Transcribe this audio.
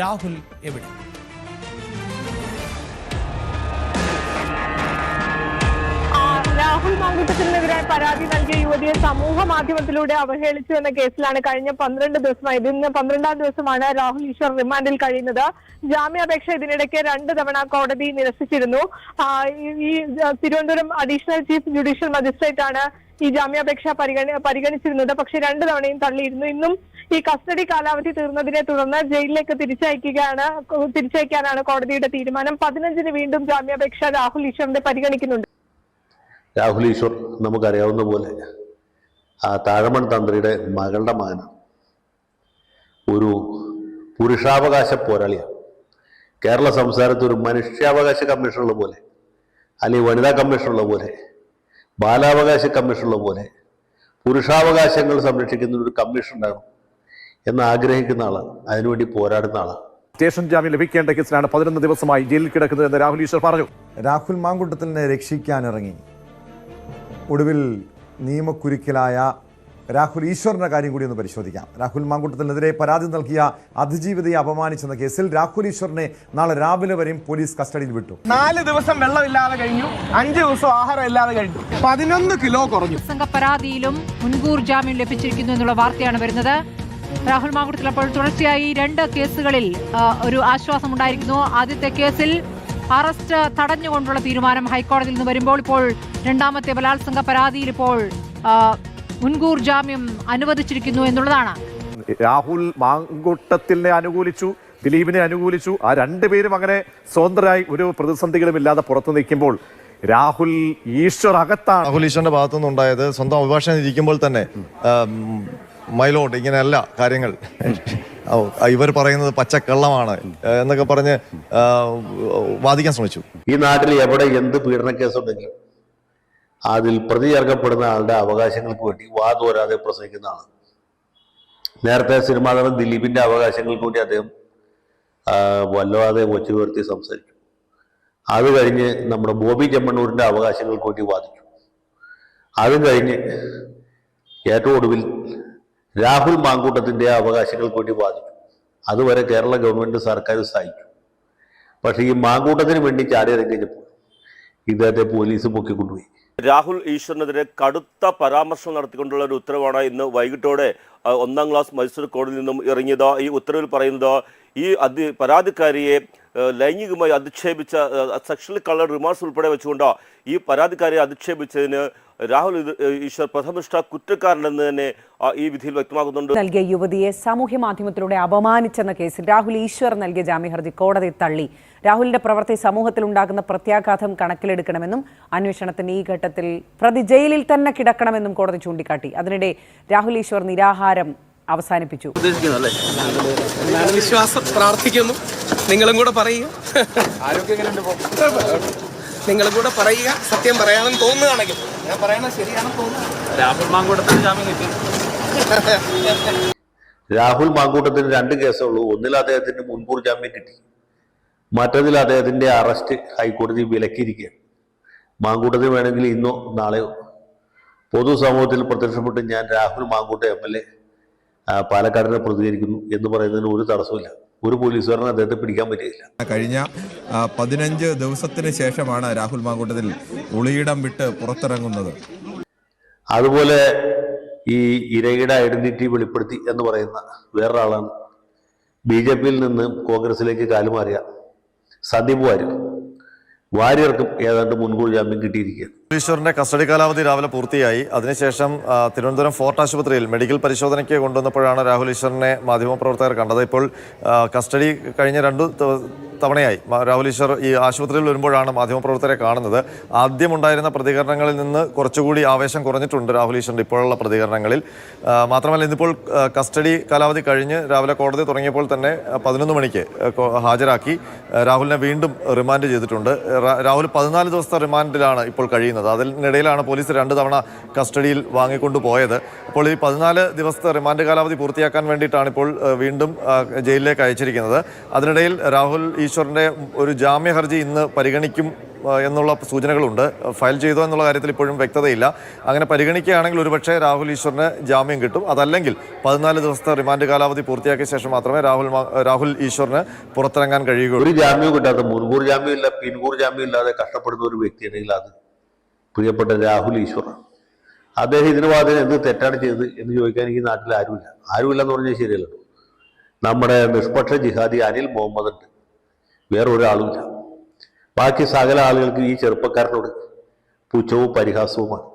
രാഹുൽ എവിടെ? രാഹുൽ മാങ്കുട്ടത്തിനെതിരായ പരാതി നൽകിയ യുവതിയെ സമൂഹ മാധ്യമത്തിലൂടെ അവഹേളിച്ചു എന്ന കേസിലാണ് കഴിഞ്ഞ പന്ത്രണ്ട് ദിവസമായി. ഇന്ന് പന്ത്രണ്ടാം ദിവസമാണ് രാഹുൽ ഈശ്വർ റിമാൻഡിൽ കഴിയുന്നത്. ജാമ്യാപേക്ഷ ഇതിനിടയ്ക്ക് രണ്ട് തവണ കോടതി നിരസിച്ചിരുന്നു. ഈ Thiruvananthapuram additional chief judicial magistrate ആണ് ഈ ജാമ്യാപേക്ഷ പരിഗണി പരിഗണിച്ചിരുന്നത്. പക്ഷെ രണ്ടു തവണയും തള്ളിയിരുന്നു. ഇന്നും ഈ കസ്റ്റഡി കാലാവധി തീർന്നതിനെ തുടർന്ന് ജയിലിലേക്ക് തിരിച്ചയക്കുകയാണ് തിരിച്ചയക്കാനാണ് കോടതിയുടെ തീരുമാനം. പതിനഞ്ചിന് വീണ്ടും ജാമ്യാപേക്ഷ രാഹുൽ ഈശ്വറിന്റെ പരിഗണിക്കുന്നുണ്ട്. രാഹുൽ ഈശ്വർ നമുക്കറിയാവുന്ന പോലെ ആ താഴമൺ തന്ത്രിയുടെ മകളുടെ മകനാണ് ഒരു പുരുഷാവകാശ പോരാളിയാണ്. കേരള സംസ്ഥാനത്ത് ഒരു മനുഷ്യാവകാശ കമ്മീഷനുള്ള പോലെ അല്ലെങ്കിൽ വനിതാ കമ്മീഷനുള്ള പോലെ ബാലാവകാശ കമ്മീഷനുള്ള പോലെ പുരുഷാവകാശങ്ങൾ സംരക്ഷിക്കുന്ന ഒരു കമ്മീഷൻ ഉണ്ടാകണം എന്ന് ആഗ്രഹിക്കുന്ന ആളാണ് അതിനുവേണ്ടി പോരാടുന്ന ആളാണ്. സ്റ്റേഷൻ ജാമ്യം ലഭിക്കേണ്ട കേസിലാണ് പതിനൊന്ന് ദിവസമായി ജയിലിൽ കിടക്കുന്നത് എന്ന് രാഹുൽ ഈശ്വർ പറഞ്ഞു. രാഹുൽ മാങ്കുട്ടത്തിനെ രക്ഷിക്കാനിറങ്ങി. ഒടുവിൽ നിയമക്കുരുക്കിലായ രാഹുൽ ഈശ്വറിന്റെ കാര്യം കൂടി ഒന്ന് പരിശോധിക്കാം. രാഹുൽ മാങ്കുട്ടത്തിനെതിരെ പരാതി നൽകിയ അതിജീവിതയെ അപമാനിച്ചെന്ന കേസിൽ രാഹുൽ ഈശ്വറിനെ നാളെ രാവിലെ വരെയും പോലീസ് കസ്റ്റഡിയിൽ വിട്ടു. നാല് ദിവസം വെള്ളമില്ലാതെ കഴിഞ്ഞു. അഞ്ച് ദിവസം ആഹാരം ഇല്ലാതെ കഴിഞ്ഞു. പതിനൊന്ന് കിലോ കുറഞ്ഞു. സംഘ പരാതിയിലും മുൻകൂർ ജാമ്യം ലഭിച്ചിരിക്കുന്നു എന്നുള്ള വാർത്തയാണ് വരുന്നത്. രാഹുൽ മാങ്കുട്ടത്തിൽ അപ്പോൾ തുടർച്ചയായി രണ്ട് കേസുകളിൽ ഒരു ആശ്വാസം ഉണ്ടായിരിക്കുന്നു ആദ്യത്തെ കേസിൽ അറസ്റ്റ് തടഞ്ഞുകൊണ്ടുള്ള തീരുമാനം ഹൈക്കോടതിയിൽ നിന്ന് വരുമ്പോൾ ഇപ്പോൾ രണ്ടാമത്തെ ബലാത്സംഗ പരാതിയിൽ ഇപ്പോൾ മുൻകൂർ ജാമ്യം അനുവദിച്ചിരിക്കുന്നു എന്നുള്ളതാണ്. രാഹുൽ മാങ്കൂട്ടത്തിനെ അനുകൂലിച്ചു ദിലീപിനെ അനുകൂലിച്ചു. ആ രണ്ടുപേരും അങ്ങനെ സ്വതന്ത്രരായി ഒരു പ്രതിസന്ധികളും ഇല്ലാതെ പുറത്തു നിൽക്കുമ്പോൾ രാഹുൽ ഈശ്വർ അകത്താണ്. രാഹുൽ ഈശ്വറിന്റെ ഭാഗത്തുനിന്നുണ്ടായത് സ്വന്തം അഭിഭാഷകൻ ഇരിക്കുമ്പോൾ തന്നെ മൈലോട്ട് ഇങ്ങനെയല്ല കാര്യങ്ങൾ. ഇവർ പറയുന്നത് പച്ചക്കള്ളമാണ് എന്നൊക്കെ പറഞ്ഞ് വാദിക്കാൻ ശ്രമിച്ചു. ഈ നാട്ടിൽ എവിടെ എന്ത് പീഡന കേസുണ്ടെങ്കിലും അതിൽ പ്രതി ചേർക്കപ്പെടുന്ന ആളുടെ അവകാശങ്ങൾക്ക് വേണ്ടി വാതോരാതെ പ്രസംഗിക്കുന്നതാണ്. നേരത്തെ സിനിമാ നടൻ ദിലീപിന്റെ അവകാശങ്ങൾക്ക് വേണ്ടി അദ്ദേഹം വല്ലാതെ ഒച്ചു ഉയർത്തി സംസാരിച്ചു. അത് കഴിഞ്ഞ് നമ്മുടെ ബോബി ചെമ്മണ്ണൂരിന്റെ അവകാശങ്ങൾക്ക് വേണ്ടി വാദിച്ചു. അതും കഴിഞ്ഞ് ഏറ്റവും ഒടുവിൽ രാഹുൽ മാങ്കൂട്ടത്തിന്റെ അവകാശങ്ങൾക്ക് വേണ്ടി വാദിക്കും. അതുവരെ കേരള ഗവൺമെന്റ് സർക്കാർ സഹായിക്കും പക്ഷേ ഈ മാങ്കൂട്ടത്തിന് വേണ്ടി ചാടി ഇദ്ദേഹത്തെ പോലീസ് പൊക്കിക്കൊണ്ടുപോയി. രാഹുൽ ഈശ്വറിനെതിരെ കടുത്ത പരാമർശം നടത്തിക്കൊണ്ടുള്ള ഒരു ഉത്തരവാണ് ഇന്ന് വൈകിട്ടോടെ ഒന്നാം ക്ലാസ് മജിസ്ട്രേറ്റ് കോടതിയിൽ നിന്നും ഇറങ്ങിയത്. ഈ ഉത്തരവിൽ പറയുന്നത് ഈ അതി പരാതിക്കാരിയെ ലൈംഗികമായി അധിക്ഷേപിച്ച സെക്ഷൽ കളർ റിമാർക്സ് ഉൾപ്പെടെ വെച്ചുകൊണ്ട് ഈ പരാതിക്കാരെ അധിക്ഷേപിച്ചതിന് രാഹുൽ ഈശ്വർ പ്രഥമിഷ്ഠ കുറ്റക്കാരനെന്ന് തന്നെ ഈ വിധിയിൽ വ്യക്തമാക്കുന്നുണ്ട്. നൽകിയ യുവതിയെ സാമൂഹ്യ മാധ്യമത്തിലൂടെ അപമാനിച്ചെന്ന കേസിൽ രാഹുൽ ഈശ്വർ നൽകിയ ജാമ്യ ജാമ്യഹർജി കോടതി തള്ളി. രാഹുലിന്റെ പ്രവൃത്തി സമൂഹത്തിൽ ഉണ്ടാകുന്ന പ്രത്യാഘാതം കണക്കിലെടുക്കണമെന്നും അന്വേഷണത്തിന് ഈ ഘട്ടത്തിൽ പ്രതി ജയിലിൽ തന്നെ കിടക്കണമെന്നും കോടതി ചൂണ്ടിക്കാട്ടി. അതിനിടെ രാഹുൽ ഈശ്വർ നിരാഹാരം അവസാനിപ്പിച്ചു. ഞാൻ വിശ്വാസം പ്രാർത്ഥിക്കുന്നു. നിങ്ങളും കൂടെ പറയുക. നിങ്ങളും കൂടെ പറയുക. സത്യം പറയാമെന്ന് തോന്നുകയാണെങ്കിൽ. ഞാൻ പറയുന്നത് ശരിയാണെന്ന് തോന്നുന്നു. രാഹുൽ മാങ്കൂട്ടത്തിന് ജാമ്യം കിട്ടി. രാഹുൽ മാങ്കൂട്ടത്തിന് രണ്ട് കേസേ ഉള്ളൂ ഒന്നിൽ അദ്ദേഹത്തിന് മുൻകൂർ ജാമ്യം കിട്ടി. മറ്റതിൽ അദ്ദേഹത്തിന്റെ അറസ്റ്റ് ഹൈക്കോടതി വിലക്കിയിരിക്കുകയാണ്. മാങ്കൂട്ടത്തിന് വേണമെങ്കിൽ ഇന്നോ നാളെയോ. പൊതുസമൂഹത്തിൽ പ്രത്യക്ഷപ്പെട്ട് ഞാൻ Rahul Mamkoottathil M L A. പാലക്കാടിനെ പ്രതികരിക്കുന്നു എന്ന് പറയുന്നതിന് ഒരു തടസ്സമില്ല ഒരു പോലീസുകാരനെ അദ്ദേഹത്തെ പിടിക്കാൻ പറ്റിയില്ല. കഴിഞ്ഞ പതിനഞ്ച് ദിവസത്തിന് ശേഷമാണ് രാഹുൽ മാങ്കൂട്ടത്തിൽ ഒളിയിടം വിട്ട് പുറത്തിറങ്ങുന്നത്. അതുപോലെ ഈ ഇരയുടെ ഐഡന്റിറ്റി വെളിപ്പെടുത്തി എന്ന് പറയുന്ന വേറൊരാളാണ്. ബി ജെ പിയിൽ നിന്ന് കോൺഗ്രസിലേക്ക് കാലുമാറിയ സന്ദീപ് വാര്യർ. വാര്യർക്കും ഏതാണ്ട് മുൻകൂർ ജാമ്യം കിട്ടിയിരിക്കുകയാണ്. ഈശ്വറിന്റെ കസ്റ്റഡി കാലാവധി രാവിലെ പൂർത്തിയായി. അതിനുശേഷം തിരുവനന്തപുരം ഫോർട്ട് ആശുപത്രിയിൽ മെഡിക്കൽ പരിശോധനയ്ക്ക് കൊണ്ടുവന്നപ്പോഴാണ് രാഹുൽ ഈശ്വറിനെ മാധ്യമപ്രവർത്തകർ കണ്ടത്. ഇപ്പോൾ കസ്റ്റഡി കഴിഞ്ഞ രണ്ടു തവണയായി രാഹുൽ ഈശ്വർ ഈ ആശുപത്രിയിൽ വരുമ്പോഴാണ് മാധ്യമപ്രവർത്തകരെ കാണുന്നത്. ആദ്യം ഉണ്ടായിരുന്ന പ്രതികരണങ്ങളിൽ നിന്ന് കുറച്ചുകൂടി ആവേശം കുറഞ്ഞിട്ടുണ്ട് രാഹുൽ ഈശ്വറിന്റെ ഇപ്പോഴുള്ള പ്രതികരണങ്ങളിൽ. മാത്രമല്ല ഇന്നിപ്പോൾ കസ്റ്റഡി കാലാവധി കഴിഞ്ഞ് രാവിലെ കോടതി തുടങ്ങിയപ്പോൾ തന്നെ പതിനൊന്ന് മണിക്ക് ഹാജരാക്കി രാഹുലിനെ വീണ്ടും റിമാൻഡ് ചെയ്തിട്ടുണ്ട്. രാഹുൽ പതിനാല് ദിവസത്തെ റിമാൻഡിലാണ് ഇപ്പോൾ കഴിയുന്നത്. ചെയ്യുന്നത്. അതിനിടയിലാണ് പോലീസ് രണ്ട് തവണ കസ്റ്റഡിയിൽ വാങ്ങിക്കൊണ്ടു പോയത്. അപ്പോൾ ഈ പതിനാല് ദിവസത്തെ റിമാൻഡ് കാലാവധി പൂർത്തിയാക്കാൻ വേണ്ടിയിട്ടാണ് ഇപ്പോൾ വീണ്ടും ജയിലിലേക്ക് അയച്ചിരിക്കുന്നത്. അതിനിടയിൽ രാഹുൽ ഈശ്വറിന്റെ ഒരു ജാമ്യ ഹർജി ഇന്ന് പരിഗണിക്കും എന്നുള്ള സൂചനകളുണ്ട്. ഫയൽ ചെയ്തോ എന്നുള്ള കാര്യത്തിൽ ഇപ്പോഴും വ്യക്തതയില്ല. അങ്ങനെ പരിഗണിക്കുകയാണെങ്കിൽ ഒരുപക്ഷെ രാഹുൽ ഈശ്വറിന് ജാമ്യം കിട്ടും. അതല്ലെങ്കിൽ പതിനാല് ദിവസത്തെ റിമാൻഡ് കാലാവധി പൂർത്തിയാക്കിയ ശേഷം മാത്രമേ രാഹുൽ രാഹുൽ ഈശ്വറിന് പുറത്തിറങ്ങാൻ കഴിയുകയുള്ളൂ. ഒരു ജാമ്യം കിട്ടാത്ത മുൻകൂർ ജാമ്യം ഇല്ല പിൻകൂർ ജാമ്യം ഇല്ലാതെ കഷ്ടപ്പെടുന്ന ഒരു വ്യക്തിയാണെങ്കിൽ അത് പ്രിയപ്പെട്ട രാഹുൽ ഈശ്വറാണ്. അദ്ദേഹം ഇതിന് വാദിനെ എന്ത് തെറ്റാണ് ചെയ്തത് എന്ന് ചോദിക്കാൻ ഈ നാട്ടിൽ ആരുമില്ല. ആരുമില്ല എന്ന് പറഞ്ഞാൽ ശരിയല്ല നമ്മുടെ നിഷ്പക്ഷ ജിഹാദി അനിൽ മുഹമ്മദ് ഉണ്ട് വേറെ ഒരാളുമില്ല ബാക്കി സകല ആളുകൾക്ക് ഈ ചെറുപ്പക്കാരനോട് പുച്ഛവും പരിഹാസവുമാണ്.